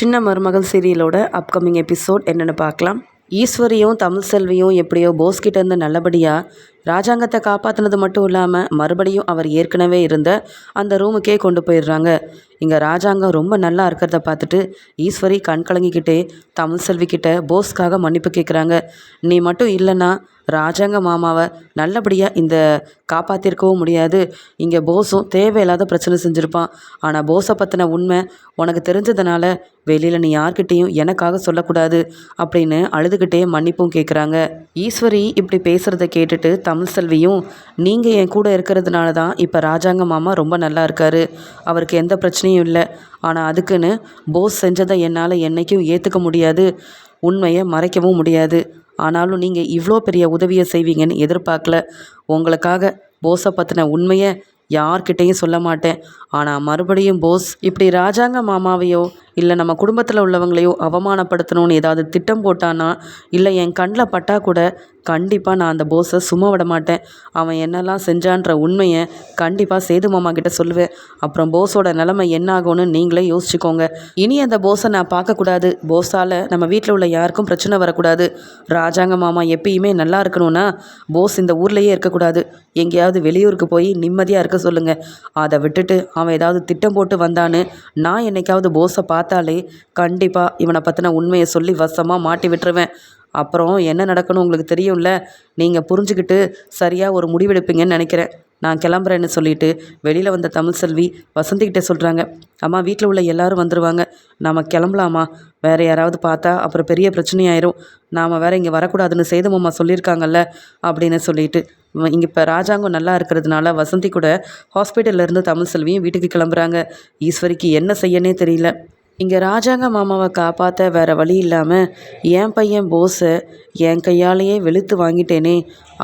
சின்ன மருமகள் சீரியலோட upcoming episode என்னென்னு பார்க்கலாம். ஈஸ்வரியும் தமிழ் செல்வியும் எப்படியோ போஸ்கிட்ட இருந்து நல்லபடியாக ராஜாங்கத்தை காப்பாற்றினது மட்டும் இல்லாமல் மறுபடியும் அவர் ஏற்கனவே இருந்த அந்த ரூமுக்கே கொண்டு போயிடுறாங்க. இங்கே ராஜாங்கம் ரொம்ப நல்லா இருக்கிறத பார்த்துட்டு ஈஸ்வரி கண் கலங்கிக்கிட்டே தமிழ் செல்விக்கிட்ட போஸ்க்காக மன்னிப்பு கேட்குறாங்க நீ மட்டும் இல்லைன்னா ராஜாங்க மாமாவை நல்லபடியாக இந்த காப்பாற்றிருக்கவும் முடியாது. இங்கே போஸும் தேவையில்லாத பிரச்சனை செஞ்சுருப்பான். ஆனால் போஸை பற்றின உண்மை உனக்கு தெரிஞ்சதுனால வெளியில் நீ யார்கிட்டேயும் எனக்காக சொல்லக்கூடாது அப்படின்னு அழுதுகிட்டே மன்னிப்பும் கேட்குறாங்க ஈஸ்வரி இப்படி பேசுகிறத கேட்டுட்டு தமிழ் செல்வியும் நீங்கள் என் கூட இருக்கிறதுனால தான் இப்போ ராஜாங்க மாமா ரொம்ப நல்லா இருக்கார். அவருக்கு எந்த பிரச்சனையும் இல்லை. ஆனால் அதுக்குன்னு போஸ் செஞ்சதை என்னால் என்றைக்கும் ஏற்றுக்க முடியாது. உண்மையை மறைக்கவும் முடியாது. ஆனாலும் நீங்கள் இவ்வளோ பெரிய உதவியை செய்வீங்கன்னு எதிர்பார்க்கல. உங்களுக்காக போஸை பற்றின உண்மையை யார்கிட்டேயும் சொல்ல மாட்டேன். ஆனால் மறுபடியும் போஸ் இப்படி ராஜாங்க மாமாவையோ இல்லை நம்ம குடும்பத்தில் உள்ளவங்களையோ அவமானப்படுத்தணும்னு ஏதாவது திட்டம் போட்டானா இல்லை என் கண்ணில் பட்டா கூட கண்டிப்பாக நான் அந்த போஸை சும்மா விட மாட்டேன். அவன் என்னெல்லாம் செஞ்சான்ற உண்மையை கண்டிப்பாக சேது மாமா கிட்ட சொல்லுவேன். அப்புறம் போஸோட நிலைமை என்ன ஆகும்னு நீங்களே யோசிச்சுக்கோங்க. இனி அந்த போஸை நான் பார்க்கக்கூடாது. போஸால் நம்ம வீட்டில் உள்ள யாருக்கும் பிரச்சனை வரக்கூடாது. ராஜாங்க மாமா எப்பயுமே நல்லா இருக்கணும்னா போஸ் இந்த ஊர்லேயே இருக்கக்கூடாது. எங்கேயாவது வெளியூருக்கு போய் நிம்மதியாக இருக்க சொல்லுங்கள் அதை விட்டுட்டு அவன் ஏதாவது திட்டம் போட்டு வந்தான்னு நான் என்னைக்காவது போஸை பார்த்து பார்த்தாலே கண்டிப்பாக இவனை பற்றின உண்மையை சொல்லி வசமாக மாட்டி விட்டுருவேன். அப்புறம் என்ன நடக்கணும் உங்களுக்கு தெரியும்ல? நீங்கள் புரிஞ்சுக்கிட்டு சரியாக ஒரு முடிவெடுப்பீங்கன்னு நினைக்கிறேன். நான் கிளம்புறேன்னு சொல்லிட்டு வெளியில் வந்த தமிழ் செல்வி வசந்திக்கிட்டே சொல்கிறாங்க அம்மா வீட்டில் உள்ள எல்லாரும் வந்துடுவாங்க நாம் கிளம்பலாமா? வேறு யாராவது பார்த்தா அப்புறம் பெரிய பிரச்சனையாயிரும். நாம் வேறு இங்கே வரக்கூடாதுன்னு சேதமம்மா சொல்லியிருக்காங்கல்ல? அப்படின்னு சொல்லிட்டு இங்கே இப்போ ராஜாங்கம் நல்லா இருக்கிறதுனால வசந்தி கூட ஹாஸ்பிட்டல்லேருந்து தமிழ் செல்வியும் வீட்டுக்கு கிளம்புறாங்க. ஈஸ்வரிக்கு என்ன செய்யனே தெரியல. இங்கே ராஜாங்க மாமாவை காப்பாற்ற வேற வழி இல்லாமல் என் பையன் போஸை என் கையாலேயே வெளுத்து வாங்கிட்டேனே.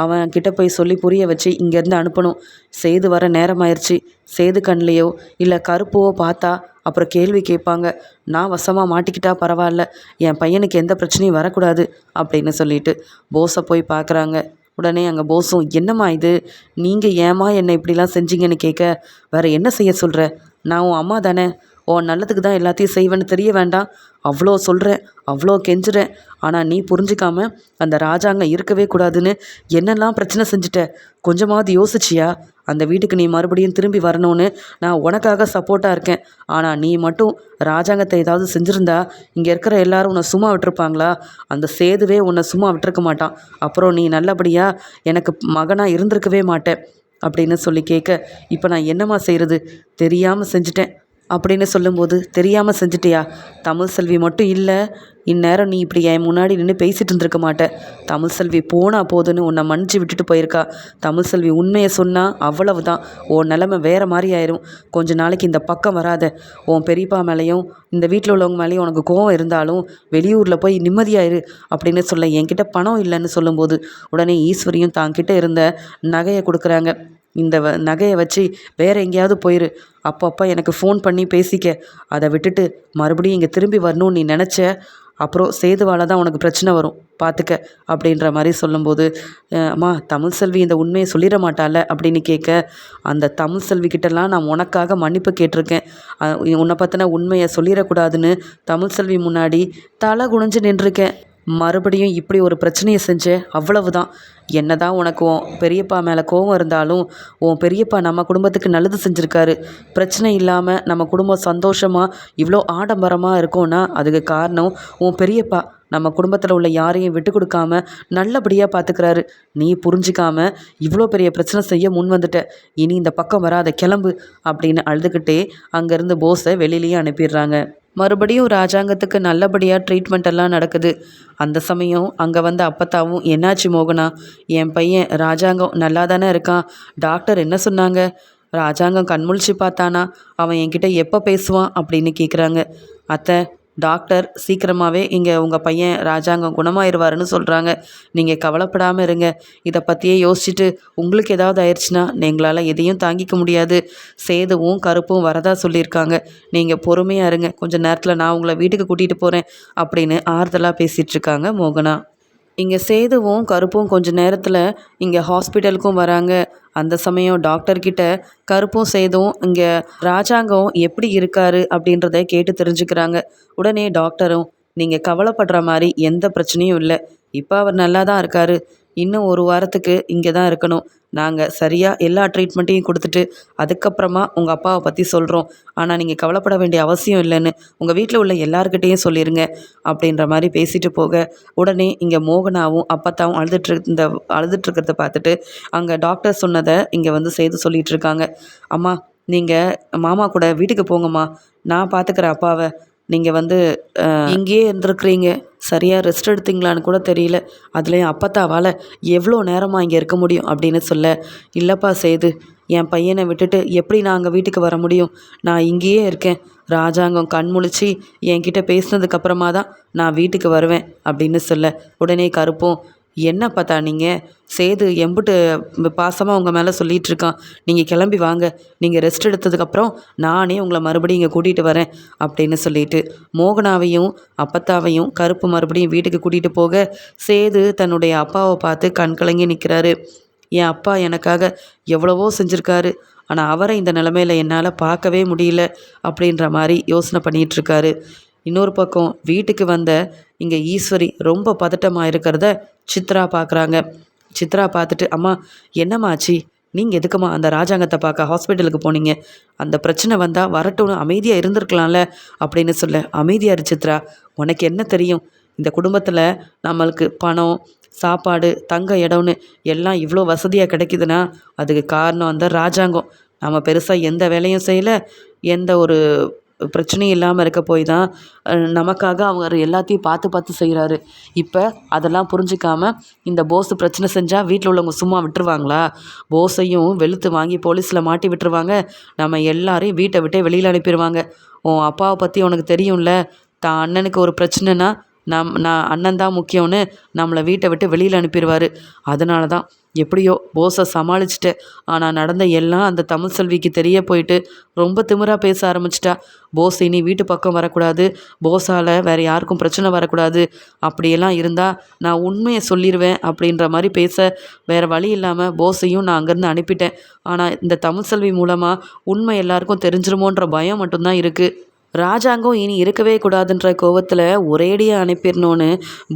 அவன் கிட்ட போய் சொல்லி புரிய வச்சு இங்கேருந்து அனுப்பணும். செய்து வர நேரமாயிருச்சு. சேது கண்லேயோ இல்லை கருப்போ பார்த்தா அப்புறம் கேள்வி கேட்பாங்க. நான் வசமாக மாட்டிக்கிட்டா பரவாயில்ல. என் பையனுக்கு எந்த பிரச்சனையும் வரக்கூடாது அப்படின்னு சொல்லிட்டு போஸை போய் பார்க்குறாங்க. உடனே அங்கே போஸும் என்னம்மா இது? நீங்கள் ஏமா என்னை இப்படிலாம் செஞ்சீங்கன்னு கேட்க? வேறு என்ன செய்ய சொல்கிற நான் உன் அம்மா தானே. ஓ நல்லதுக்கு தான் எல்லாத்தையும் செய்வேன்னு தெரிய வேண்டாம். அவ்வளோ சொல்கிறேன் அவ்வளோ கெஞ்சுறேன். ஆனால் நீ புரிஞ்சிக்காம அந்த ராஜாங்க இருக்கவே கூடாதுன்னு என்னெல்லாம் பிரச்சனை செஞ்சுட்ட? கொஞ்சமாவது யோசிச்சியா? அந்த வீட்டுக்கு நீ மறுபடியும் திரும்பி வரணும்னு நான் உனக்காக சப்போர்ட்டாக இருக்கேன். ஆனால் நீ மட்டும் ராஜாங்கத்தை ஏதாவது செஞ்சுருந்தா இங்கே இருக்கிற எல்லாரும் உன்னை சும்மா விட்டுருப்பாங்களா? அந்த சேதுவே உன்னை சும்மா விட்டுருக்க மாட்டான். அப்புறம் நீ நல்லபடியாக எனக்கு மகனாக இருந்திருக்கவே மாட்டேன் அப்படின்னு சொல்லி கேட்க இப்போ நான் என்னம்மா செய்கிறது தெரியாமல் செஞ்சுட்டேன். அப்படின்னு சொல்லும்போது தெரியாமல் செஞ்சிட்டியா? தமிழ் செல்வி மட்டும் இல்லை இந்நேரம் நீ இப்படி என் முன்னாடி நின்று பேசிகிட்டு இருந்திருக்க மாட்டேன் தமிழ் செல்வி போனா போதுன்னு உன்னை மன்னிச்சு விட்டுட்டு போயிருக்கா. தமிழ் செல்வி உண்மையை சொன்னால் அவ்வளவு தான் உன் நிலமை வேறு மாதிரி ஆயிரும். கொஞ்ச நாளைக்கு இந்த பக்கம் வராத. உன் பெரியப்பா மேலேயும் இந்த வீட்டில் உள்ளவங்க மேலேயும் உனக்கு கோவம் இருந்தாலும் வெளியூரில் போய் நிம்மதியாயிரு அப்படின்னு சொல்ல என்கிட்ட பணம் இல்லைன்னு சொல்லும்போது உடனே ஈஸ்வரியும் தாங்கிட்ட இருந்த நகையை கொடுக்குறாங்க. இந்த வ நகையை வச்சு வேறு எங்கேயாவது போயிரு. அப்பப்போ எனக்கு ஃபோன் பண்ணி பேசிக்க. அதை விட்டுட்டு மறுபடியும் இங்கே திரும்பி வரணும்னு நீ நினச்ச அப்புறம் சேதுவால் தான் உனக்கு பிரச்சனை வரும். பார்த்துக்க அப்படின்ற மாதிரி சொல்லும்போது அம்மா தமிழ் செல்வி இந்த உண்மையை சொல்லிட மாட்டால அப்படின்னு கேட்க அந்த தமிழ் செல்வி கிட்டலாம் நான் உனக்காக மன்னிப்பு கேட்டிருக்கேன். உன்னை பற்றின உண்மையை சொல்லிடக்கூடாதுன்னு தமிழ் செல்வி முன்னாடி தலை குனிஞ்சு நின்றுருக்கேன். மறுபடியும் இப்படி ஒரு பிரச்சனையை செஞ்ச அவ்வளவு தான் என்ன தான் உனக்கு உன் பெரியப்பா மேலே கோவம் இருந்தாலும் உன் பெரியப்பா நம்ம குடும்பத்துக்கு நல்லது செஞ்சுருக்காரு. பிரச்சனை இல்லாமல் நம்ம குடும்பம் சந்தோஷமாக இவ்வளோ ஆடம்பரமாக இருக்கோன்னா அதுக்கு காரணம் உன் பெரியப்பா. நம்ம குடும்பத்தில் உள்ள யாரையும் விட்டு கொடுக்காம நல்லபடியாக பார்த்துக்கிறாரு நீ புரிஞ்சிக்காம இவ்வளோ பெரிய பிரச்சனை செய்ய முன் வந்துட்ட. இனி இந்த பக்கம் வராத கிளம்பு அப்படின்னு அழுதுகிட்டே அங்கேருந்து போஸை வெளியிலேயே அனுப்பிடுறாங்க. மறுபடியும் ராஜாங்கத்துக்கு நல்லபடியாக ட்ரீட்மெண்ட் எல்லாம் நடக்குது. அந்த சமயம் அங்கே வந்த அப்பத்தாவும் என்னாச்சு மோகனா? என் பையன் ராஜாங்கம் நல்லா தானே இருக்கான். டாக்டர் என்ன சொன்னாங்க? ராஜாங்கம் கண்முழிச்சு பார்த்தானா? அவன் என்கிட்ட எப்போ பேசுவான்? அப்படின்னு கேட்குறாங்க அத்தை டாக்டர் சீக்கிரமாகவே இங்கே உங்கள் பையன் ராஜாங்கம் குணமாயிருவாருன்னு சொல்கிறாங்க நீங்கள் கவலைப்படாமல் இருங்க. இதை பற்றியே யோசிச்சுட்டு உங்களுக்கு ஏதாவது ஆயிடுச்சுன்னா எங்களால் எதையும் தாங்கிக்க முடியாது. சேதுவும் கருப்பும் வரதா சொல்லியிருக்காங்க. நீங்கள் பொறுமையாக இருங்க. கொஞ்சம் நேரத்தில் நான் உங்களை வீட்டுக்கு கூட்டிகிட்டு போகிறேன் அப்படின்னு ஆறுதலாக பேசிகிட்ருக்காங்க மோகனா. இங்கே சேதுவும் கருப்பும் கொஞ்ச நேரத்தில் இங்கே ஹாஸ்பிட்டலுக்கும் வராங்க. அந்த சமயம் டாக்டர்கிட்ட கருப்பும் சேதும் இங்கே ராஜாங்கம் எப்படி இருக்காரு அப்படின்றத கேட்டு தெரிஞ்சுக்கிறாங்க. உடனே டாக்டரும் நீங்கள் கவலைப்படுற மாதிரி எந்த பிரச்சனையும் இல்லை. இப்போ அவர் நல்லா தான் இருக்காரு. இன்னும் ஒரு வாரத்துக்கு இங்கே தான் இருக்கணும். நாங்கள் சரியாக எல்லா ட்ரீட்மெண்ட்டையும் கொடுத்துட்டு அதுக்கப்புறமா உங்கள் அப்பாவை பற்றி சொல்கிறோம் ஆனால் நீங்கள் கவலைப்பட வேண்டிய அவசியம் இல்லைன்னு உங்கள் வீட்டில் உள்ள எல்லாருக்கிட்டேயும் சொல்லிடுங்க அப்படின்ற மாதிரி பேசிட்டு போக. உடனே இங்கே மோகனாவும் அப்பத்தாவும் அழுதுட்டு இந்த அழுதுட்டுருக்கிறத பார்த்துட்டு அங்கே டாக்டர் சொன்னதை இங்கே வந்து செய்து சொல்லிகிட்டு இருக்காங்க. அம்மா நீங்கள் மாமா கூட வீட்டுக்கு போங்கம்மா. நான் பார்த்துக்கிறேன் அப்பாவை. நீங்கள் வந்து இங்கேயே இருந்திருக்கிறீங்க. சரியாக ரெஸ்ட் எடுத்தீங்களான்னு கூட தெரியல. அதுலேயும் அப்பத்தாவால் எவ்வளோ நேரமாக இங்கே இருக்க முடியும் அப்படின்னு சொல்ல இல்லைப்பா சேது என் பையனை விட்டுட்டு எப்படி நான் அங்கே வீட்டுக்கு வர முடியும்? நான் இங்கேயே இருக்கேன். ராஜாங்கம் கண் முழிச்சு என்கிட்ட பேசினதுக்கப்புறமா தான் நான் வீட்டுக்கு வருவேன் அப்படின்னு சொல்ல உடனே கருப்பும் என்ன பார்த்தா நீங்கள் சேது எம்புட்டு பாசமாக உங்கள் மேலே சொல்லிகிட்டு இருக்கான். நீங்கள் கிளம்பி வாங்க. நீங்கள் ரெஸ்ட் எடுத்ததுக்கப்புறம் நானே உங்களை மறுபடியும் இங்கே கூட்டிகிட்டு வரேன் அப்படின்னு சொல்லிட்டு மோகனாவையும் அப்பத்தாவையும் கருப்பு மறுபடியும் வீட்டுக்கு கூட்டிகிட்டு போக சேது தன்னுடைய அப்பாவை பார்த்து கண் கலங்கி நிற்கிறாரு என் அப்பா எனக்காக எவ்வளவோ செஞ்சுருக்காரு. ஆனால் அவரை இந்த நிலமையில் என்னால் பார்க்கவே முடியல அப்படின்ற மாதிரி யோசனை பண்ணிகிட்ருக்காரு இன்னொரு பக்கம் வீட்டுக்கு வந்த இங்கே ஈஸ்வரி ரொம்ப பதட்டமாக இருக்கிறத சித்ரா பார்க்குறாங்க சித்ரா பார்த்துட்டு அம்மா என்னம்மாச்சி நீங்கள் எதுக்குமா அந்த ராஜாங்கத்தை பார்க்க ஹாஸ்பிட்டலுக்கு போனீங்க? அந்த பிரச்சனை வந்தால் வரட்டும்னு அமைதியாக இருந்திருக்கலாம்ல? அப்படின்னு சொல்ல அமைதியாக சித்ரா உனக்கு என்ன தெரியும்? இந்த குடும்பத்தில் நம்மளுக்கு பணம் சாப்பாடு தங்க இடம்னு எல்லாம் இவ்வளோ வசதியாக கிடைக்குதுன்னா அதுக்கு காரணம் அந்த ராஜாங்கம். நம்ம பெருசாக எந்த வேலையும் செய்யலை. எந்த ஒரு பிரச்சனையும் இல்லாமல் இருக்க போய் தான் நமக்காக அவங்க எல்லாத்தையும் பார்த்து பார்த்து செய்கிறாரு இப்போ அதெல்லாம் புரிஞ்சிக்காமல் இந்த போஸ் பிரச்சனை செஞ்சால் வீட்டில் உள்ளவங்க சும்மா விட்டுருவாங்களா? போஸையும் வெளுத்து வாங்கி போலீஸில் மாட்டி விட்டுருவாங்க. நம்ம எல்லாரையும் வீட்டை விட்டே வெளியில் அனுப்பிடுவாங்க உன் அப்பாவை பற்றி உனக்கு தெரியும்ல? தான் அண்ணனுக்கு ஒரு பிரச்சனைனா நம் நான் அண்ணன் தான் முக்கியம்னு நம்மளை வீட்டை விட்டு வெளியில் அனுப்பிடுவார். அதனால தான் எப்படியோ போஸை சமாளிச்சிட்டேன். ஆனால் நடந்த எல்லாம் அந்த தமிழ் செல்விக்கு தெரிய போயிட்டு ரொம்ப திமிராக பேச ஆரம்பிச்சிட்டா. போஸ் இனி வீட்டு பக்கம் வரக்கூடாது. போஸால் வேறு யாருக்கும் பிரச்சனை வரக்கூடாது. அப்படியெல்லாம் இருந்தால் நான் உண்மையை சொல்லிடுவேன் அப்படின்ற மாதிரி பேச வேறு வழி இல்லாமல் போஸையும் நான் அங்கேருந்து அனுப்பிட்டேன். ஆனால் இந்த தமிழ் செல்வி மூலமாக உண்மை எல்லாருக்கும் தெரிஞ்சிருமோன்ற பயம் மட்டும்தான் இருக்குது ராஜாங்கம் இனி இருக்கவே கூடாதுன்ற கோவத்தில் ஒரேடியாக அனுப்பிடணும்னு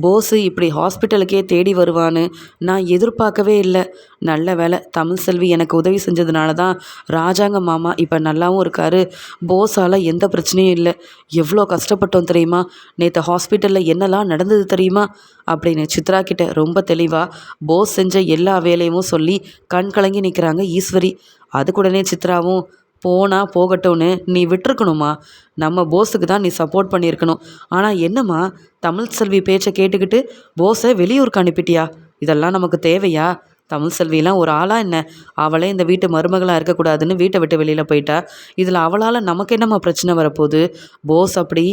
போஸு இப்படி ஹாஸ்பிட்டலுக்கே தேடி வருவான்னு நான் எதிர்பார்க்கவே இல்லை. நல்ல வேலை தமிழ் செல்வி எனக்கு உதவி செஞ்சதுனால தான் ராஜாங்க மாமா இப்போ நல்லாவும் இருக்கார். போஸால் எந்த பிரச்சனையும் இல்லை. எவ்வளோ கஷ்டப்பட்டோம் தெரியுமா? நேற்று ஹாஸ்பிட்டலில் என்னெல்லாம் நடந்தது தெரியுமா? அப்படின்னு சித்ரா கிட்ட ரொம்ப தெளிவாக போஸ் செஞ்ச எல்லா வேலையும் சொல்லி கண் கலங்கி நிற்கிறாங்க ஈஸ்வரி. அதுக்குடனே சித்ராவும் போனால் போகட்டும்னு நீ விட்டுருக்கணுமா? நம்ம போஸுக்கு தான் நீ சப்போர்ட் பண்ணியிருக்கணும். ஆனால் என்னம்மா தமிழ் செல்வி பேச்சை கேட்டுக்கிட்டு போஸை வெளியூருக்கு அனுப்பிட்டியா? இதெல்லாம் நமக்கு தேவையா? தமிழ் செல்விலாம் ஒரு ஆளாக என்ன? அவளே இந்த வீட்டு மருமகளாக இருக்கக்கூடாதுன்னு வீட்டை விட்டு வெளியில் போயிட்டா? இதில் அவளால் நமக்கு என்னம்மா பிரச்சனை வரப்போகுது? போஸ் அப்படி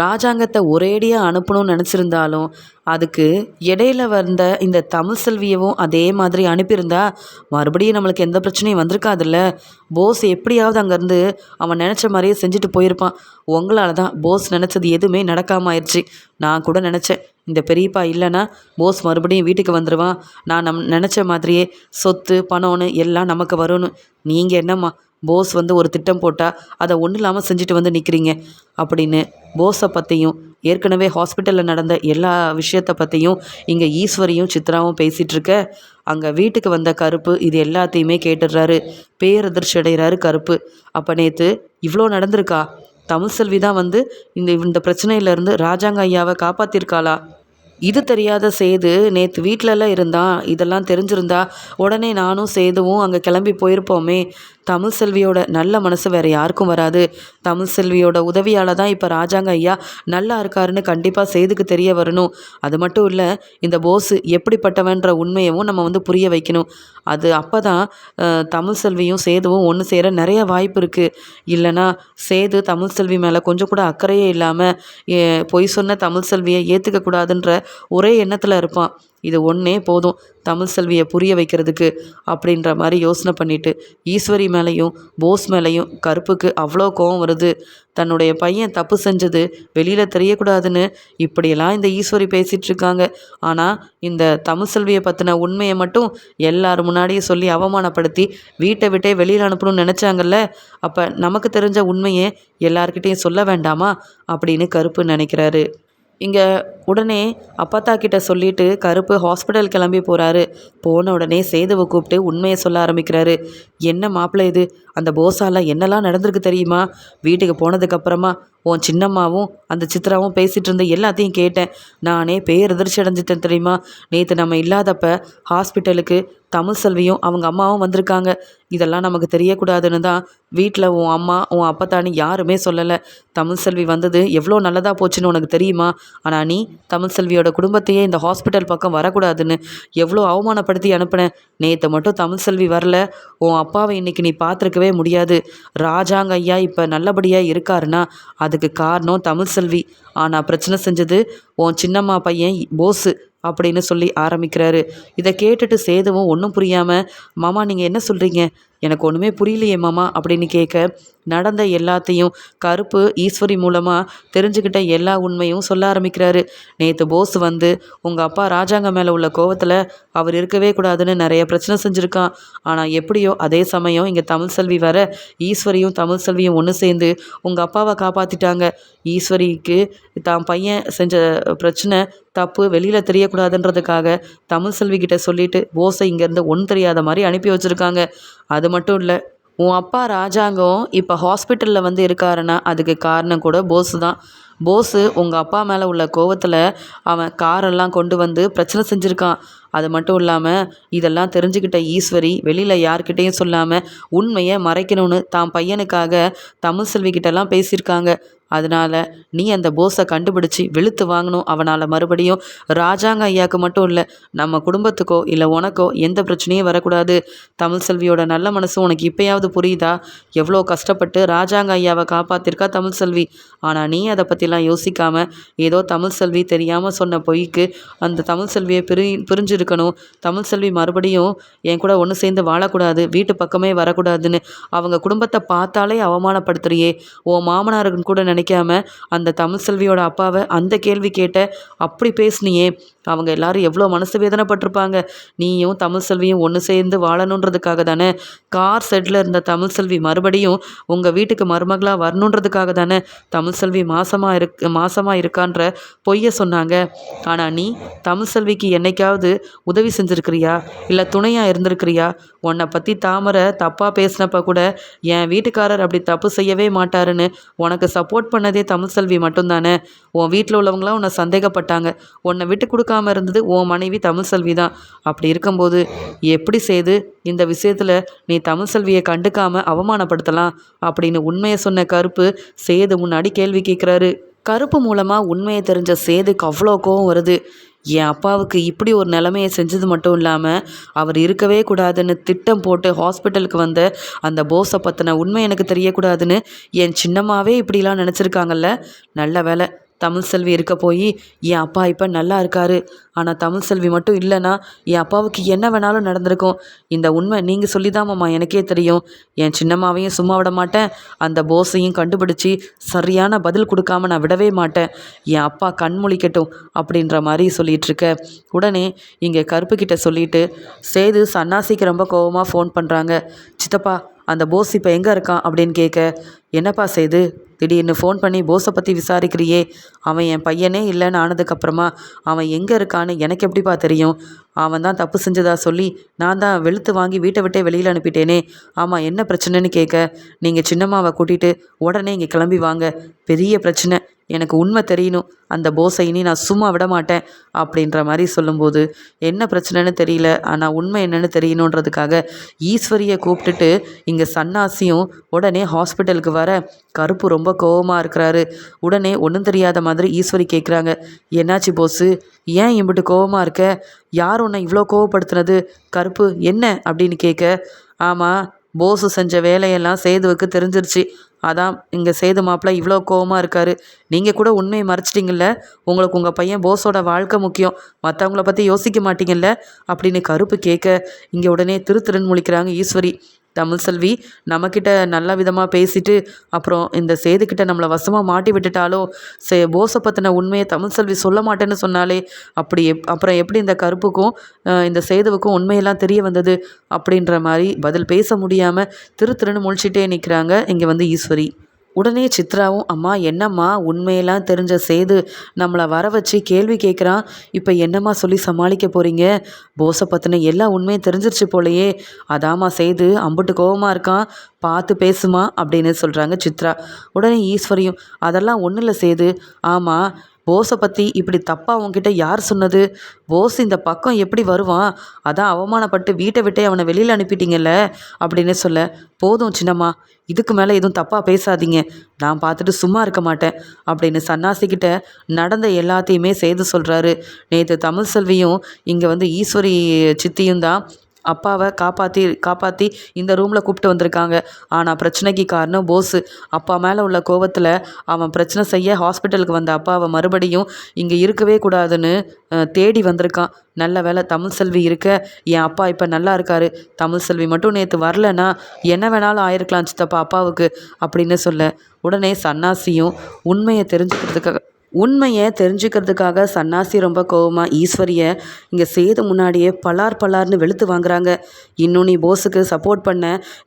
ராஜாங்கத்தை ஒரேடியாக அனுப்பணும்னு நினச்சிருந்தாலும் அதுக்கு இடையில வந்த இந்த தமிழ் செல்வியவும் அதே மாதிரி அனுப்பியிருந்தா மறுபடியும் நம்மளுக்கு எந்த பிரச்சனையும் வந்திருக்காதுல்ல? போஸ் எப்படியாவது அங்கேருந்து அவன் நினச்ச மாதிரியே செஞ்சுட்டு போயிருப்பான். உங்களால் தான் போஸ் நினச்சது எதுவுமே நடக்காமல் ஆயிடுச்சு. நான் கூட நினச்சேன் இந்த பெரியப்பா இல்லைன்னா போஸ் மறுபடியும் வீட்டுக்கு வந்துடுவான் நான் நம் நினச்ச மாதிரியே சொத்து பணம்னு எல்லாம் நமக்கு வரும்னு. நீங்கள் என்னம்மா போஸ் வந்து ஒரு திட்டம் போட்டால் அதை ஒன்றும் இல்லாமல் செஞ்சுட்டு வந்து நிற்கிறீங்க அப்படின்னு போஸை பற்றியும் ஏற்கனவே ஹாஸ்பிட்டலில் நடந்த எல்லா விஷயத்தை பற்றியும் இங்கே ஈஸ்வரியும் சித்ராவும் பேசிகிட்டு இருக்க அங்கே வீட்டுக்கு வந்த கருப்பு இது எல்லாத்தையுமே கேட்டுடுறாரு பேரதிர்ச்சி அடைகிறாரு கருப்பு. அப்போ நேற்று இவ்வளோ நடந்திருக்கா? தமிழ் செல்வி தான் வந்து இந்த இந்த பிரச்சனையிலேருந்து ராஜாங்க ஐயாவை காப்பாற்றிருக்காளா இது தெரியாத சேது நேற்று வீட்டிலலாம் இருந்தான் இதெல்லாம் தெரிஞ்சிருந்தா உடனே நானும் சேதுவும் அங்கே கிளம்பி போயிருப்போமே தமிழ் செல்வியோட நல்ல மனசு வேறு யாருக்கும் வராது. தமிழ் செல்வியோட உதவியால் தான் இப்போ ராஜாங்க ஐயா நல்லா இருக்காருன்னு கண்டிப்பாக சேதுக்கு தெரிய வரணும். அது மட்டும் இல்லை இந்த போஸு எப்படிப்பட்டவன்ற உண்மையவும் நம்ம வந்து புரிய வைக்கணும். அது அப்போ தான் தமிழ் செல்வியும் சேதுவும் ஒன்று சேர நிறைய வாய்ப்பு இருக்குது இல்லைனா சேது தமிழ் செல்வி மேலே கொஞ்சம் கூட அக்கறையே இல்லாமல் பொய் சொன்ன தமிழ் செல்வியை ஏற்றுக்கக்கூடாதுன்ற ஒரே எண்ணத்தில் இருப்பான். இது ஒன்றே போதும். தமிழ் செல்வியை புரிய வைக்கிறதுக்கு அப்படின்ற மாதிரி யோசனை பண்ணிவிட்டு ஈஸ்வரி மேலேயும் போஸ் மேலேயும் கருப்புக்கு அவ்வளோ கோவம் வருது. தன்னுடைய பையன் தப்பு செஞ்சது வெளியில் தெரியக்கூடாதுன்னு இப்படியெல்லாம் இந்த ஈஸ்வரி பேசிகிட்டு இருக்காங்க. ஆனால் இந்த தமிழ் செல்வியை பற்றின உண்மையை மட்டும் எல்லார் முன்னாடியும் சொல்லி அவமானப்படுத்தி வீட்டை விட்டே வெளியில் அனுப்பணும்னு நினச்சாங்கல்ல? அப்போ நமக்கு தெரிஞ்ச உண்மையை எல்லார்கிட்டேயும் சொல்ல வேண்டாமா? அப்படின்னு கருப்பு நினைக்கிறாரு. இங்கே உடனே அப்பத்தா கிட்ட சொல்லிட்டு கருப்பு ஹாஸ்பிட்டல் கிளம்பி போகிறாரு போன உடனே சேதுவை கூப்பிட்டு உண்மையை சொல்ல ஆரம்பிக்கிறாரு. என்ன மாப்பிள்ளை இது? அந்த போசால என்னெல்லாம் நடந்திருக்கு தெரியுமா? வீட்டுக்கு போனதுக்கப்புறமா உன் சின்னம்மாவும் அந்த சித்ராவும் பேசிகிட்டு இருந்த எல்லாத்தையும் கேட்டேன். நானே பேரதிர்ச்சி அடைஞ்சிட்டேன் தெரியுமா? நேற்று நம்ம இல்லாதப்ப ஹாஸ்பிட்டலுக்கு தமிழ் செல்வியும் அவங்க அம்மாவும் வந்திருக்காங்க. இதெல்லாம் நமக்கு தெரியக்கூடாதுன்னு தான் வீட்டில் உன் அம்மா உன் அப்பத்தானி யாருமே சொல்லலை. தமிழ் செல்வி வந்தது எவ்வளோ நல்லதாக போச்சுன்னு உனக்கு தெரியுமா? ஆனால் நீ தமிழ் செல்வியோட குடும்பத்தையே இந்த ஹாஸ்பிட்டல் பக்கம் வரக்கூடாதுன்னு எவ்வளோ அவமானப்படுத்தி அனுப்பினேன் நேற்று மட்டும் தமிழ் செல்வி வரல. உன் அப்பாவை இன்னைக்கு நீ பார்த்துருக்கவே முடியாது. ராஜாங்க ஐயா இப்போ நல்லபடியாக இருக்காருன்னா அதுக்கு காரணம் தமிழ் செல்வி. ஆனால் பிரச்சனை செஞ்சது உன் சின்னம்மா பையன் போஸு. அப்படின்னு சொல்லி ஆரம்பிக்கிறாரு. இதை கேட்டுட்டு சேதுவும் ஒன்றும் புரியாமல் மாமா நீங்கள் என்ன சொல்கிறீங்க எனக்கு ஒன்றுமே புரியலையே மாமா அப்படின்னு கேட்க நடந்த எல்லாத்தையும் கருப்பு ஈஸ்வரி மூலமாக தெரிஞ்சுக்கிட்ட எல்லா உண்மையும் சொல்ல ஆரம்பிக்கிறாரு. நேற்று போஸ் வந்து உங்கள் அப்பா ராஜாங்க மேலே உள்ள கோவத்தில் அவர் இருக்கவே கூடாதுன்னு நிறைய பிரச்சனை செஞ்சுருக்கான். ஆனால் எப்படியோ அதே சமயம் இங்கே தமிழ் செல்வி வர ஈஸ்வரியும் தமிழ் செல்வியும் ஒன்று சேர்ந்து உங்கள் அப்பாவை காப்பாற்றிட்டாங்க ஈஸ்வரிக்கு தான் பையன் செஞ்ச பிரச்சனை தப்பு வெளியில் தெரியக்கூடாதுன்றதுக்காக தமிழ் செல்வி கிட்ட சொல்லிட்டு போஸை இங்கேருந்து ஒன்றும் தெரியாத மாதிரி அனுப்பி வச்சுருக்காங்க. அது மட்டும் இல்லை உன் அப்பா ராஜாங்கம் இப்போ ஹாஸ்பிட்டலில் வந்து இருக்காருன்னா அதுக்கு காரணம் கூட போஸு தான். போஸு உங்கள் அப்பா மேலே உள்ள கோவத்தில் அவன் காரெல்லாம் கொண்டு வந்து பிரச்சனை செஞ்சுருக்கான். அது மட்டும் இல்லாமல் இதெல்லாம் தெரிஞ்சுக்கிட்ட ஈஸ்வரி வெளியில் யார்கிட்டேயும் சொல்லாமல் உண்மையை மறைக்கணும்னு தான் பையனுக்காக தமிழ் செல்விக்கிட்டலாம் பேசியிருக்காங்க. அதனால் நீ அந்த போஸை கண்டுபிடிச்சி வெளுத்து வாங்கணும். அவனால் மறுபடியும் ராஜாங்க ஐயாவுக்கு மட்டும் இல்லை நம்ம குடும்பத்துக்கோ இல்லை உனக்கோ எந்த பிரச்சனையும் வரக்கூடாது. தமிழ் செல்வியோட நல்ல மனசு உனக்கு இப்போயாவது புரியுதா? எவ்வளோ கஷ்டப்பட்டு ராஜாங்க ஐயாவை காப்பாற்றிருக்கா தமிழ் செல்வி? ஆனால் நீ அதை பற்றிலாம் யோசிக்காமல் ஏதோ தமிழ் செல்வி தெரியாமல் சொன்ன பொய்க்கு அந்த தமிழ் செல்வியை பிரி பிரிஞ்சிருக்கணும். தமிழ் செல்வி மறுபடியும் என் கூட ஒன்று சேர்ந்து வாழக்கூடாது வீட்டு பக்கமே வரக்கூடாதுன்னு அவங்க குடும்பத்தை பார்த்தாலே அவமானப்படுத்துறியே. ஓ மாமனாருன்னு கூட நினைக்காம அந்த தமிழ் செல்வியோட அப்பாவை அந்த கேள்வி கேட்ட அப்படி பேசுனியே அவங்க எல்லாரும் எவ்வளோ மனசு வேதனைப்பட்டிருப்பாங்க. நீயும் தமிழ் செல்வியும் ஒன்று சேர்ந்து வாழணுன்றதுக்காக தானே? கார் செட்டில் இருந்த தமிழ் செல்வி மறுபடியும் உங்கள் வீட்டுக்கு மருமகளாக வரணுன்றதுக்காக தானே தமிழ் செல்வி மாசமாக இருக் மாசமாக இருக்கான்ற பொய்யை சொன்னாங்க. ஆனால் நீ தமிழ் செல்விக்கு என்னைக்காவது உதவி செஞ்சுருக்கிறியா? இல்லை துணையாக இருந்திருக்கிறியா? உன்னை பற்றி தாமரை தப்பாக பேசினப்ப கூட என் வீட்டுக்காரர் அப்படி தப்பு செய்யவே மாட்டாருன்னு உனக்கு சப்போர்ட் பண்ணதே தமிழ் செல்வி மட்டும்தானே? உன் வீட்டில் உள்ளவங்களாம் உன்னை சந்தேகப்பட்டாங்க. உன்னை விட்டு கொடுக்க கொடுக்காமல் இருந்தது உன் மனைவி தமிழ் செல்வி தான். அப்படி இருக்கும்போது எப்படி செய்து இந்த விஷயத்தில் நீ தமிழ் செல்வியை கண்டுக்காமல் அவமானப்படுத்தலாம்? அப்படின்னு உண்மையை சொன்ன கருப்பு சேது முன்னாடி கேள்வி கேட்குறாரு. கருப்பு மூலமாக உண்மையை தெரிஞ்ச சேதுக்கு அவ்வளோ கோவம் வருது. என் அப்பாவுக்கு இப்படி ஒரு நிலைமையை செஞ்சது மட்டும் இல்லாமல் அவர் இருக்கவே கூடாதுன்னு திட்டம் போட்டு ஹாஸ்பிட்டலுக்கு வந்த அந்த போஸை பற்றின உண்மை எனக்கு தெரியக்கூடாதுன்னு என் சின்னம்மாவே இப்படிலாம் நினச்சிருக்காங்கல்ல. நல்ல வேலை தமிழ் செல்வி இருக்க போய் என் அப்பா இப்போ நல்லா இருக்காரு. ஆனால் தமிழ் செல்வி மட்டும் இல்லைன்னா என் அப்பாவுக்கு என்ன வேணாலும் நடந்திருக்கும். இந்த உண்மை நீங்கள் சொல்லி எனக்கே தெரியும். என் சின்னம்மாவையும் சும்மா விட மாட்டேன். அந்த போஸையும் கண்டுபிடிச்சி சரியான பதில் கொடுக்காம நான் விடவே மாட்டேன். என் அப்பா கண்மொழிக்கட்டும் அப்படின்ற மாதிரி சொல்லிகிட்டு இருக்க. உடனே இங்கே கருப்பு கிட்ட சொல்லிட்டு சேது சன்னாசிக்கு ரொம்ப கோபமாக ஃபோன் பண்ணுறாங்க சித்தப்பா அந்த போஸ் இப்போ எங்கே இருக்கான்? அப்படின்னு கேட்க என்னப்பா செய்து திடீர்னு ஃபோன் பண்ணி போஸை பற்றி விசாரிக்கிறியே? அவன் என் பையனே இல்லைன்னு ஆனதுக்கப்புறமா அவன் எங்கே இருக்கான்னு எனக்கு எப்படிப்பா தெரியும்? அவன் தான் தப்பு செஞ்சதா சொல்லி நான் தான் வெளுத்து வாங்கி வீட்டை விட்டே வெளியில் அனுப்பிட்டேனே. ஆமாம் என்ன பிரச்சனைன்னு கேட்க நீங்கள் சின்னம்மாவை கூட்டிகிட்டு உடனே இங்கே கிளம்பி வாங்க. பெரிய பிரச்சனை. எனக்கு உண்மை தெரியணும். அந்த போஸை இனி நான் சும்மா விட மாட்டேன் அப்படின்ற மாதிரி சொல்லும்போது என்ன பிரச்சனைன்னு தெரியல. ஆனால் உண்மை என்னன்னு தெரியணுன்றதுக்காக ஈஸ்வரியை கூப்பிட்டுட்டு இங்கே சன்னாசியும் உடனே ஹாஸ்பிட்டலுக்கு வர கருப்பு ரொம்ப கோபமாக இருக்கிறாரு. உடனே ஒன்றும் தெரியாத மாதிரி ஈஸ்வரி கேட்குறாங்க என்னாச்சு போஸு? ஏன் இம்பிட்டு கோபமாக இருக்க? யார் உன்னை இவ்வளோ கோவப்படுத்துனது? கருப்பு என்ன? அப்படின்னு கேட்க ஆமாம் போஸு செஞ்ச வேலையெல்லாம் சேதுவுக்கு தெரிஞ்சிருச்சு. அதான் இங்கே சேது மாப்பிள்ள இவ்வளோ கோவமாக இருக்காரு. நீங்கள் கூட உண்மையை மறைச்சிட்டிங்கல்ல? உங்களுக்கு உங்கள் பையன் போஸோட வாழ்க்கை முக்கியம். மற்றவங்கள பற்றி யோசிக்க மாட்டீங்கல்ல? அப்படின்னு கருப்பு கேட்க இங்கே உடனே திரு திருன்னு முழிக்கிறாங்க ஈஸ்வரி. தமிழ்செல்வி நம்மக்கிட்ட நல்ல விதமாக பேசிட்டு அப்புறம் இந்த சேதுக்கிட்ட நம்மளை வசமாக மாட்டி விட்டுட்டாலோ சே போஸை பற்றின உண்மையை தமிழ்செல்வி சொல்ல மாட்டேன்னு சொன்னாலே அப்படி எப் அப்புறம் எப்படி இந்த கருப்புக்கும் இந்த சேதுவுக்கும் உண்மையெல்லாம் தெரிய வந்தது அப்படின்ற மாதிரி பதில் பேச முடியாமல் திரு திருன்னு முழிச்சிட்டே நிற்கிறாங்க இங்கே வந்து ஈஸ்வரி. உடனே சித்ராவும் அம்மா என்னம்மா? உண்மையெல்லாம் தெரிஞ்ச சேது நம்மளை வர வச்சு கேள்வி கேட்குறான் இப்போ என்னம்மா சொல்லி சமாளிக்க போகிறீங்க போஸை பற்றின எல்லா உண்மையும் தெரிஞ்சிருச்சு போலையே. அதாம்மா சேது அம்புட்டு கோபமாக இருக்கான். பார்த்து பேசுமா? அப்படின்னு சொல்கிறாங்க சித்ரா. உடனே ஈஸ்வரியும் அதெல்லாம் ஒன்றும் இல்லை சேது. ஆமாம் போஸை பற்றி இப்படி தப்பாக உன்கிட்ட யார் சொன்னது? போஸ் இந்த பக்கம் எப்படி வருவான்? அதான் அவமானப்பட்டு வீட்டை விட்டே அவனை வெளியில் அனுப்பிட்டீங்கல்ல? அப்படின்னு சொல்ல போதும் சின்னம்மா இதுக்கு மேலே எதுவும் தப்பாக பேசாதீங்க. நான் பார்த்துட்டு சும்மா இருக்க மாட்டேன். அப்படின்னு சன்னாசிக்கிட்ட நடந்த எல்லாத்தையுமே செய்து சொல்கிறாரு நேற்று தமிழ் செல்வியும் இங்கே வந்து ஈஸ்வரி சித்தியும் தான் அப்பாவை காப்பாற்றி காப்பாற்றி இந்த ரூமில் கூப்பிட்டு வந்திருக்காங்க. ஆனால் பிரச்சனைக்கு காரணம் போஸு. அப்பா மேலே உள்ள கோவத்தில் அவன் பிரச்சனை செய்ய ஹாஸ்பிட்டலுக்கு வந்த அப்பாவை மறுபடியும் இங்கே இருக்கவே கூடாதுன்னு தேடி வந்திருக்கான். நல்ல வேளை தமிழ் செல்வி இருக்க. என் அப்பா இப்போ நல்லா இருக்காரு. தமிழ் செல்வி மட்டும் நேற்று வரலன்னா என்ன வேணாலும் ஆயிருக்கலாம் சித்தப்பா அப்பாவுக்கு அப்படின்னு சொல்ல. உடனே சன்னாசியும் உண்மையை தெரிஞ்சுக்கிறதுக்காக உண்மையை தெரிஞ்சுக்கிறதுக்காக சன்னாசி ரொம்ப கோவமாக ஈஸ்வரியை இங்கே சேது முன்னாடியே பலார் பலார்னு வெளுத்து வாங்குறாங்க. இன்னும் நீ போஸுக்கு சப்போர்ட் பண்ண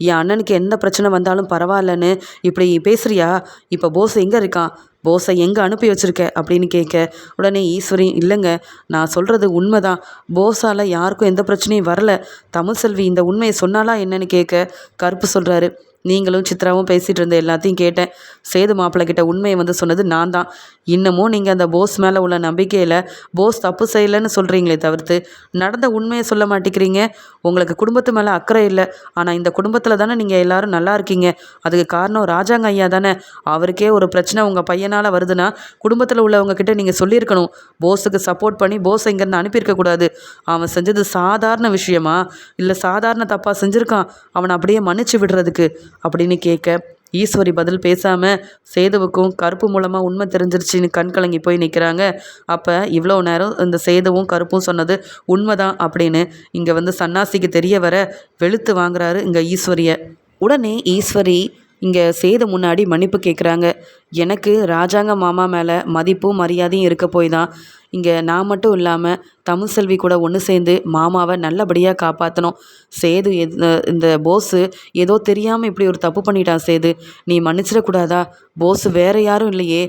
என் அண்ணனுக்கு எந்த பிரச்சனை வந்தாலும் பரவாயில்லன்னு இப்படி பேசுறியா? இப்போ போஸ் எங்கே இருக்கான்? போஸை எங்கே அனுப்பி வச்சுருக்க? அப்படின்னு கேட்க உடனே ஈஸ்வரி இல்லைங்க நான் சொல்கிறது உண்மைதான். போஸால் யாருக்கும் எந்த பிரச்சனையும் வரல. தமிழ் செல்வி இந்த உண்மையை சொன்னாலா என்னன்னு கேட்க கருப்பு சொல்கிறாரு நீங்களும் சித்ராவும் பேசிகிட்டு இருந்த எல்லாத்தையும் கேட்டேன். சேது மாப்பிள்ளைகிட்ட உண்மையை வந்து சொன்னது நான் தான். இன்னமும் நீங்கள் அந்த போஸ் மேலே உள்ள நம்பிக்கையில் போஸ் தப்பு செய்யலைன்னு சொல்கிறீங்களே தவிர்த்து நடந்த உண்மையை சொல்ல மாட்டேங்கிறீங்க. உங்களுக்கு குடும்பத்து மேலே அக்கறை இல்லை. ஆனால் இந்த குடும்பத்தில் தானே நீங்கள் எல்லோரும் நல்லா இருக்கீங்க. அதுக்கு காரணம் ராஜாங்க ஐயா தானே. அவருக்கே ஒரு பிரச்சனை உங்கள் பையனால் வருதுன்னா குடும்பத்தில் உள்ளவங்கக்கிட்ட நீங்கள் சொல்லியிருக்கணும். போஸுக்கு சப்போர்ட் பண்ணி போஸை இங்கேருந்து அனுப்பியிருக்கக்கூடாது அவன் செஞ்சது சாதாரண விஷயமா? இல்லை சாதாரண தப்பாக செஞ்சுருக்கான். அவனை அப்படியே மன்னிச்சு விடுறதுக்கு. அப்படின்னு கேட்க ஈஸ்வரி பதில் பேசாமல் சேதுவுக்கும் கருப்பு மூலமாக உண்மை தெரிஞ்சிருச்சுன்னு கண் கலங்கி போய் நிற்கிறாங்க அப்போ இவ்வளோ நேரம் இந்த சேதுவும் கருப்பும் சொன்னது உண்மைதான் அப்படின்னு இங்கே வந்து சன்னாசிக்கு தெரிய வர வெளுத்து வாங்குறாரு இங்கே ஈஸ்வரியை. உடனே ஈஸ்வரி இங்கே சேது முன்னாடி மன்னிப்பு கேட்குறாங்க எனக்கு ராஜாங்க மாமா மேலே மதிப்பும் மரியாதையும் இருக்க போய் தான். இங்கே நான் மட்டும் இல்லாமல் தமிழ் செல்வி கூட ஒன்று சேர்ந்து மாமாவை நல்லபடியாக காப்பாற்றணும் சேது எது இந்த போஸு ஏதோ தெரியாமல் இப்படி ஒரு தப்பு பண்ணிட்டான் சேது. நீ மன்னிச்சிடக்கூடாதா போஸு வேற யாரும் இல்லையே.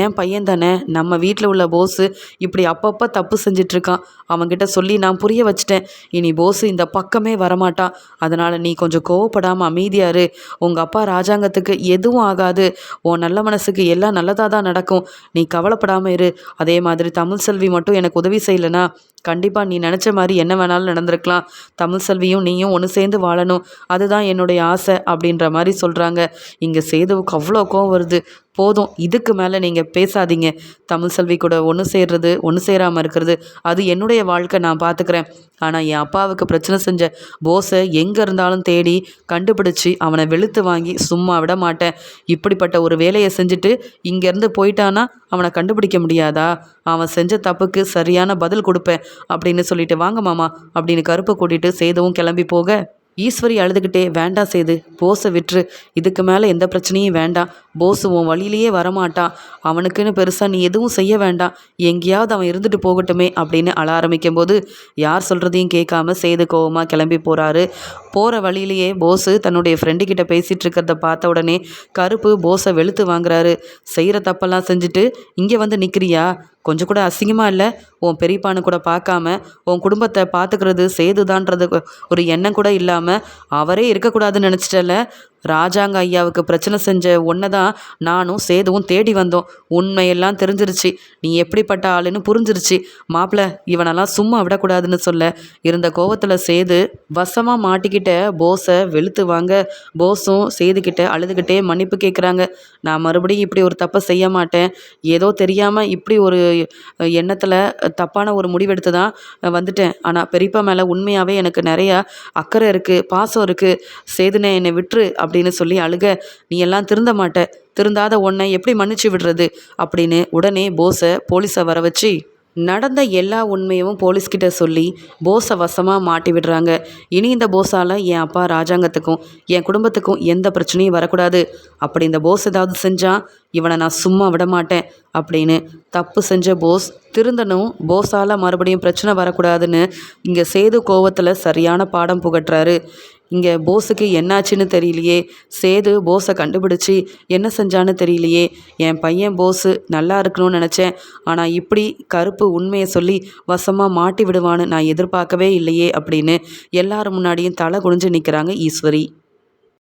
ஏன் பையன் தானே. நம்ம வீட்டில் உள்ள போஸு இப்படி அப்பப்போ தப்பு செஞ்சிட்ருக்கான். அவன்கிட்ட சொல்லி நான் புரிய வச்சிட்டேன். இனி போஸு இந்த பக்கமே வரமாட்டான். அதனால் நீ கொஞ்சம் கோவப்படாமல் அமைதியாரு உங்கள் அப்பா ராஜாங்கத்துக்கு எதுவும் ஆகாது. உன் நல்ல மனசு மனசுக்கு எல்லாம் நல்லதாக தான் நடக்கும். நீ கவலைப்படாமல் இரு. அதே மாதிரி தமிழ் செல்வி மட்டும் எனக்கு உதவி செய்யலைனா கண்டிப்பாக நீ நினச்ச மாதிரி என்ன வேணாலும் நடந்திருக்கலாம். தமிழ் செல்வியும் நீயும் ஒன்று சேர்ந்து வாழணும். அதுதான் என்னுடைய ஆசை அப்படின்ற மாதிரி சொல்கிறாங்க இங்கே சேதுவுக்கு அவ்வளோ கோவம் வருது. போதும். இதுக்கு மேலே நீங்கள் பேசாதீங்க. தமிழ் செல்வி கூட ஒன்று சேர்றது ஒன்று சேராமல் இருக்கிறது அது என்னுடைய வாழ்க்கை நான் பார்த்துக்கிறேன் ஆனால் என் அப்பாவுக்கு பிரச்சனை செஞ்ச போஸை எங்கே இருந்தாலும் தேடி கண்டுபிடிச்சி அவனை வெளுத்து வாங்கி சும்மா விட மாட்டேன். இப்படிப்பட்ட ஒரு வேலையை செஞ்சுட்டு இங்கேருந்து போயிட்டானா அவனை கண்டுபிடிக்க முடியாதா? அவன் செஞ்ச தப்புக்கு சரியான பதில் கொடுப்பேன். அப்படின்னு சொல்லிட்டு வாங்க மாமா அப்படின்னு கருப்பை கூட்டிட்டு சேதுவும் கிளம்பி போக ஈஸ்வரி அழுதுகிட்டே வேண்டாம் செய்து போஸை விட்டுரு. இதுக்கு மேலே எந்த பிரச்சனையும் வேண்டாம். போஸ் உன் வழியிலேயே வரமாட்டான் அவனுக்குன்னு பெருசாக நீ எதுவும் செய்ய வேண்டாம். எங்கேயாவது அவன் இருந்துட்டு போகட்டுமே அப்படின்னு அழ ஆரம்பிக்கும் போது யார் சொல்கிறதையும் கேட்காம செய்து கோவமாக கிளம்பி போகிறாரு போகிற வழியிலேயே போஸு தன்னுடைய ஃப்ரெண்டுக்கிட்ட பேசிகிட்டு இருக்கிறத பார்த்த உடனே கருப்பு போஸை வெளுத்து வாங்குறாரு. செய்கிற தப்பெல்லாம் செஞ்சுட்டு இங்கே வந்து நிற்கிறியா கொஞ்சம் கூட அசிங்கமாக இல்லை? உன் பெரியப்பானு கூட பார்க்காம உன் குடும்பத்தை பார்த்துக்கிறது சேதுதான்றது ஒரு எண்ணம் கூட இல்லாமல் அவரே இருக்கக்கூடாதுன்னு நினச்சிட்டல ராஜாங்க ஐயாவுக்கு பிரச்சனை செஞ்ச ஒன்றை தான் நானும் சேதுவும் தேடி வந்தோம். உண்மையெல்லாம் தெரிஞ்சிருச்சு. நீ எப்படிப்பட்ட ஆளுன்னு புரிஞ்சிருச்சு. மாப்பிள்ள இவனெல்லாம் சும்மா விடக்கூடாதுன்னு சொல்ல. இருந்த கோவத்தில் சேது வசமாக மாட்டிக்கிட்ட போஸை வெளுத்து வாங்க. போஸும் சேதுக்கிட்ட அழுதுகிட்டே மன்னிப்பு கேட்குறாங்க நான் மறுபடியும் இப்படி ஒரு தப்பை செய்ய மாட்டேன். ஏதோ தெரியாமல் இப்படி ஒரு எண்ணத்தில் தப்பான ஒரு முடிவெடுத்து தான் வந்துட்டேன். ஆனால் பெரியப்பா மேலே உண்மையாகவே எனக்கு நிறையா அக்கறை இருக்குது பாசம் இருக்குது சேதுனே என்னை விட்டுரு அப்படின்னு சொல்லி அழுக நீ எல்லாம் திருந்த மாட்ட. திருந்தாத உன்னை எப்படி மன்னிச்சு விடுறது? அப்படின்னு உடனே போஸை போலீஸை வர வச்சு நடந்த எல்லா உண்மையும் போலீஸ்கிட்ட சொல்லி போஸை வசமாக மாட்டி விடுறாங்க. இனி இந்த போஸால் என் அப்பா ராஜாங்கத்துக்கும் என் குடும்பத்துக்கும் எந்த பிரச்சனையும் வரக்கூடாது. அப்படி இந்த போஸ் ஏதாவது செஞ்சால் இவனை நான் சும்மா விட மாட்டேன் அப்படின்னு தப்பு செஞ்ச போஸ் திருந்தனும் போஸால் மறுபடியும் பிரச்சனை வரக்கூடாதுன்னு இங்கே சேது கோவத்தில் சரியான பாடம் புகட்டுறாரு. இங்கே போஸுக்கு என்னாச்சுன்னு தெரியலையே. சேது போஸை கண்டுபிடிச்சி என்ன செஞ்சான்னு தெரியலையே. என் பையன் போஸு நல்லா இருக்கணும்னு நினச்சேன். ஆனால் இப்படி கருப்பு உண்மையை சொல்லி வசமாக மாட்டி விடுவான்னு நான் எதிர்பார்க்கவே இல்லையே அப்படின்னு எல்லாரும் முன்னாடியும் தலை குனிஞ்சு நிற்கிறாங்க ஈஸ்வரி.